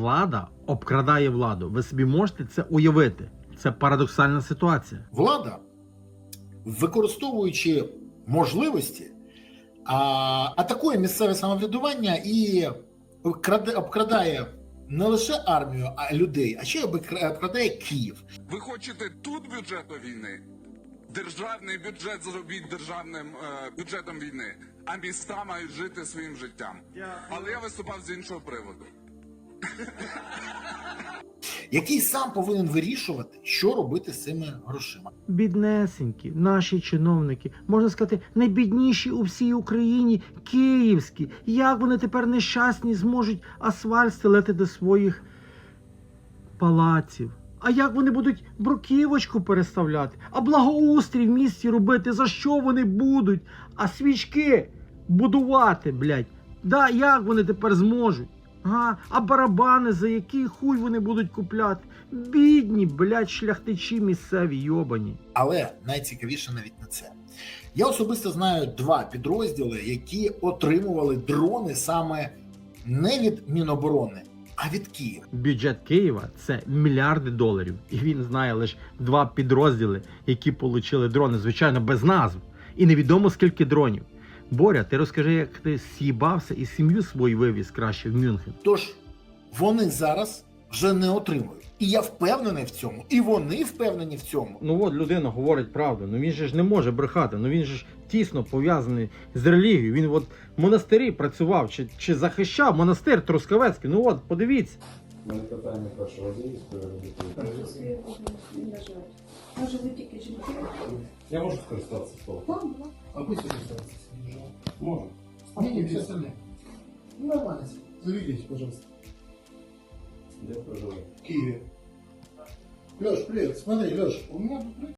влада обкрадає владу. Ви собі можете це уявити. Це парадоксальна ситуація. Влада, використовуючи можливості, а, атакує місцеве самоврядування і обкрадає не лише армію, а людей, а ще й обкрадає Київ. Ви хочете тут бюджету війни? Державний бюджет зробіть державним е, бюджетом війни, а міста мають жити своїм життям. Але я виступав з іншого приводу. який сам повинен вирішувати, що робити з цими грошима. Біднесенькі, наші чиновники, можна сказати, найбідніші у всій Україні, київські. Як вони тепер нещасні зможуть асфальт стелити до своїх палаців? А як вони будуть бруківочку переставляти? А благоустрій в місті робити? За що вони будуть? А свічки будувати, блядь. Да, як вони тепер зможуть? А, а барабани за який хуй вони будуть купляти? Бідні, блядь, шляхтичі місцеві йобані. Але найцікавіше навіть не це. Я особисто знаю два підрозділи, які отримували дрони саме не від Міноборони, а від Києва. Бюджет Києва це мільярди доларів, і він знає лише два підрозділи, які отримали дрони, звичайно, без назв. І невідомо скільки дронів. Боря, ти розкажи, як ти з'їбався і сім'ю свою вивіз краще в Мюнхен. Тож вони зараз вже не отримують. І я впевнений в цьому, і вони впевнені в цьому. Ну от людина говорить правду. Ну він же ж не може брехати. Ну він же ж тісно пов'язаний з релігією. Він от в монастирі працював чи, чи захищав монастир Трускавецький. Ну от, подивіться. У мене питання перше важливість дітей. Може, ви тільки жінки? Я можу скористатися словом? Вам, А пусть уже останется, если не жалко. Можу. Не, не, все остальные. Ну, нормально. Заведитесь, пожалуйста. Я проживаю. В Киеве. Леш, привет. Смотри, Леш, у меня тут